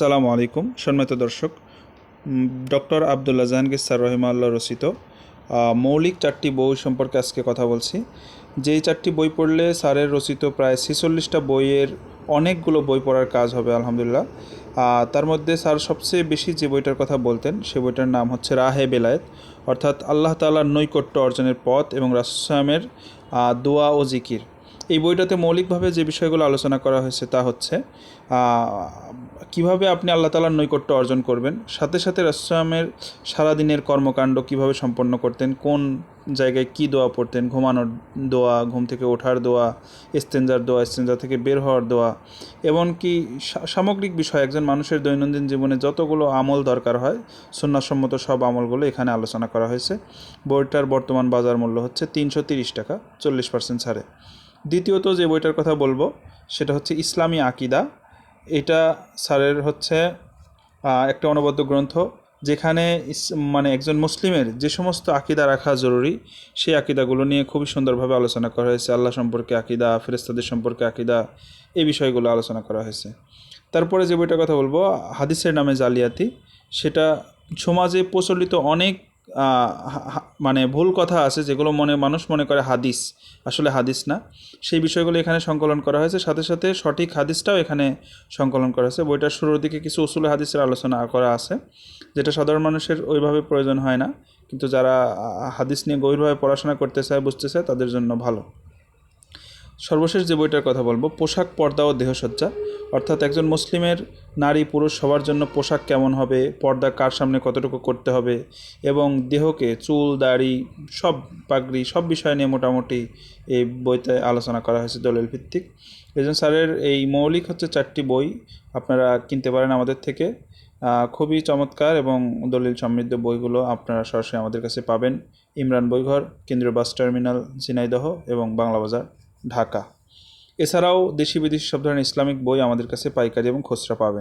আসসালামু আলাইকুম। সম্মানিত দর্শক ডক্টর আবদুল্লাহ জাহাঙ্গীর স্যার রহিমাল্লাহ রচিত মৌলিক চারটি বই সম্পর্কে আজকে কথা বলছি। যেই চারটি বই পড়লে স্যারের রচিত প্রায় ছেচল্লিশটা বইয়ের অনেকগুলো বই পড়ার কাজ হবে, আলহামদুলিল্লাহ। তার মধ্যে স্যার সবচেয়ে বেশি যে বইটার কথা বলতেন, সে বইটার নাম হচ্ছে রাহে বেলায়েত। অর্থাৎ আল্লাহ তাআলার নৈকট্য অর্জনের পথ এবং রাসুসামের দোয়া ও জিকির। এই বইটাতে মৌলিকভাবে যে বিষয়গুলো আলোচনা করা হয়েছে তা হচ্ছে কীভাবে আপনি আল্লাহ তালার নৈকট্য অর্জন করবেন, সাথে সাথে রাসুলামের সারাদিনের কর্মকাণ্ড কীভাবে সম্পন্ন করতেন, কোন জায়গায় কি দোয়া পড়তেন, ঘুমানোর দোয়া, ঘুম থেকে ওঠার দোয়া ইস্তেঞ্জার দোয়া ইস্তেঞ্জা থেকে বের হওয়ার দোয়া এমনকি সামগ্রিক বিষয়, একজন মানুষের দৈনন্দিন জীবনে যতগুলো আমল দরকার হয় সুন্নাসম্মত সব আমলগুলো এখানে আলোচনা করা হয়েছে। বইটার বর্তমান বাজার মূল্য হচ্ছে তিনশো টাকা, চল্লিশ পার্সেন্ট ছাড়ে। দ্বিতীয়ত যে বইটার কথা বলব, সেটা হচ্ছে ইসলামী আকিদা। এটা স্যারের হচ্ছে একটা অনবদ্য গ্রন্থ যেখানে মানে একজন মুসলিমের যে সমস্ত আকিদা রাখা জরুরি, সেই আকিদাগুলো নিয়ে খুবই সুন্দরভাবে আলোচনা করা হয়েছে। আল্লাহ সম্পর্কে আকিদা ফেরেস্তাদের সম্পর্কে আকিদা এই বিষয়গুলো আলোচনা করা হয়েছে। তারপরে যে বইটার কথা বলব, হাদিসের নামে জালিয়াতি, সেটা সমাজে প্রচলিত অনেক মানে ভুল কথা আছে যেগুলো মনে, মানুষ মনে করে হাদিস, আসলে হাদিস না। সেই বিষয়গুলো এখানে সংকলন করা হয়েছে। সাথে সাথে সঠিক হাদিসটাও এখানে সংকলন করা হয়েছে। বইটার শুরুর দিকে কিছু উসুল হাদিসের আলোচনা করা আছে, যেটা সাধারণ মানুষের ওইভাবে প্রয়োজন হয় না। কিন্তু যারা হাদিস নিয়ে গভীরভাবে পড়াশোনা করতে চায়, বুঝতে চায়, তাদের জন্য ভালো। সর্বশেষ যে বইটার কথা বলব, পোশাক পর্দা ও দেহসজ্জা। অর্থাৎ একজন মুসলিমের নারী পুরুষ সবার জন্য পোশাক কেমন হবে, পর্দা কার সামনে কতটুকু করতে হবে এবং দেহকে চুল, দাড়ি, সব পাগড়ি, সব বিষয় নিয়ে মোটামুটি এই বইতে আলোচনা করা হয়েছে দলিল ভিত্তিক। এজন স্যারের এই মৌলিক হচ্ছে চারটি বই আপনারা কিনতে পারেন আমাদের থেকে। খুবই চমৎকার এবং দলিল সমৃদ্ধ বইগুলো আপনারা সরাসরি আমাদের কাছে পাবেন। ইমরান বইঘর, কেন্দ্রীয় বাস টার্মিনাল, ঝিনাইদহ এবং বাংলা বাজার। ঢাকা। এছাড়াও দেশি বিদেশি সব ধরনের ইসলামিক বই আমাদের কাছে পাইকারি এবং খুচরা পাবেন।